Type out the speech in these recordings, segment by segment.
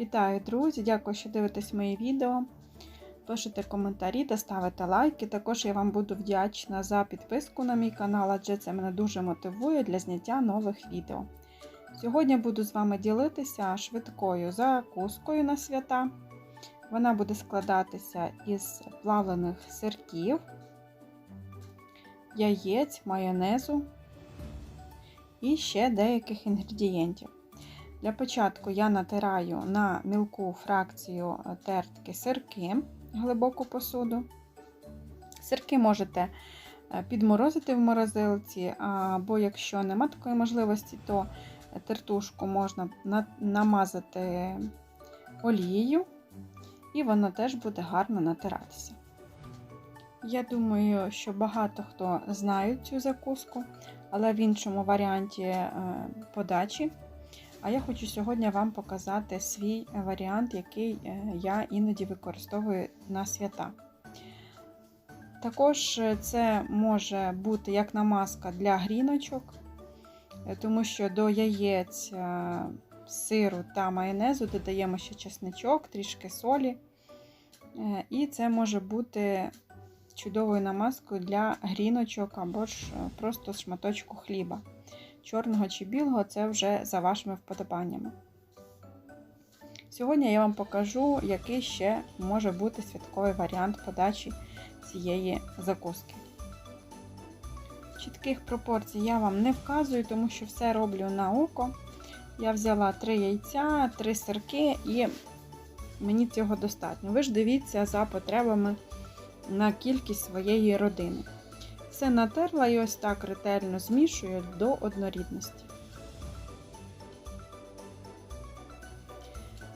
Вітаю, друзі! Дякую, що дивитесь мої відео. Пишете коментарі та ставите лайки. Також я вам буду вдячна за підписку на мій канал, адже це мене дуже мотивує для зняття нових відео. Сьогодні буду з вами ділитися швидкою закускою на свята. Вона буде складатися із плавлених сирків, яєць, майонезу і ще деяких інгредієнтів. Для початку я натираю на мілку фракцію тертки сирки глибоку посуду. Сирки можете підморозити в морозилці, або якщо нема такої можливості, то тертушку можна намазати олією, і вона теж буде гарно натиратися. Я думаю, що багато хто знає цю закуску, але в іншому варіанті подачі. А я хочу сьогодні вам показати свій варіант, який я іноді використовую на свята. Також це може бути як намазка для гріночок, тому що до яєць, сиру та майонезу додаємо ще чесничок, трішки солі. І це може бути чудовою намазкою для гріночок або ж просто шматочку хліба чорного чи білого це вже за вашими вподобаннями. Сьогодні я вам покажу, який ще може бути святковий варіант подачі цієї закуски. Чітких пропорцій я вам не вказую, тому що все роблю на око. Я взяла 3 яйця, 3 сирки і мені цього достатньо. Ви ж дивіться за потребами на кількість своєї родини. Все натерла і ось так ретельно змішую до однорідності.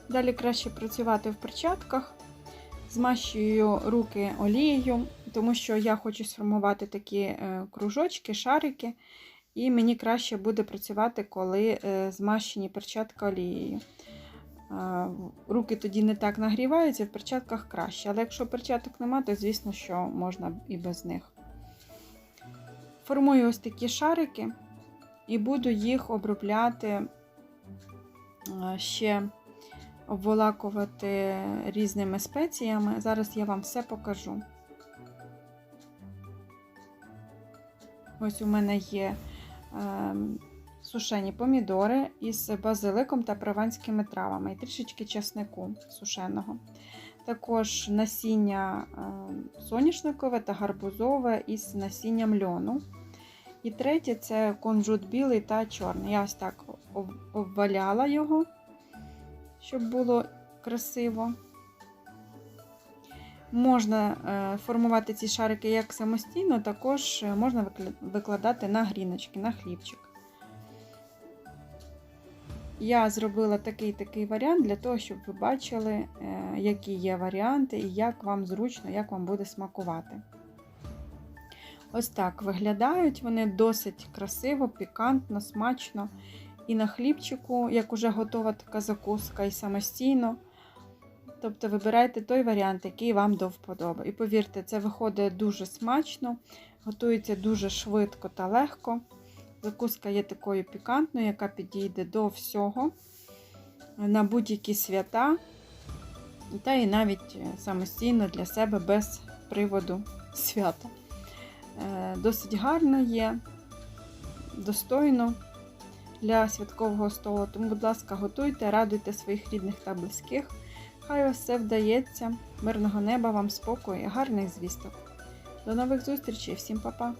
Далі краще працювати в перчатках, змащую руки олією, тому що я хочу сформувати такі кружочки, шарики, і мені краще буде працювати, коли змащені перчатка олією. Руки тоді не так нагріваються, в перчатках краще. Але якщо перчаток немає, то звісно, що можна і без них. Формую ось такі шарики і буду їх обробляти, ще обволакувати різними спеціями. Зараз я вам все покажу. Ось у мене є е, сушені помідори із базиликом та прованськими травами і трішечки часнику сушеного. Також насіння соняшникове та гарбузове із насінням льону. І третє це кунжут білий та чорний. Я ось так обваляла його, щоб було красиво. Можна формувати ці шарики як самостійно, також можна викладати на гріночки, на хлібчик. Я зробила такий такий варіант для того, щоб ви бачили, які є варіанти і як вам зручно, як вам буде смакувати. Ось так виглядають вони досить красиво, пікантно, смачно. І на хлібчику, як уже готова така закуска, і самостійно. Тобто вибирайте той варіант, який вам до вподоби. І повірте, це виходить дуже смачно, готується дуже швидко та легко. Закуска є такою пікантною, яка підійде до всього, на будь-які свята, та і навіть самостійно для себе без приводу свята. Досить гарно є, достойно для святкового столу. Тому, будь ласка, готуйте, радуйте своїх рідних та близьких. Хай вас все вдається, мирного неба, вам спокою і гарних звісток. До нових зустрічей, всім па-па!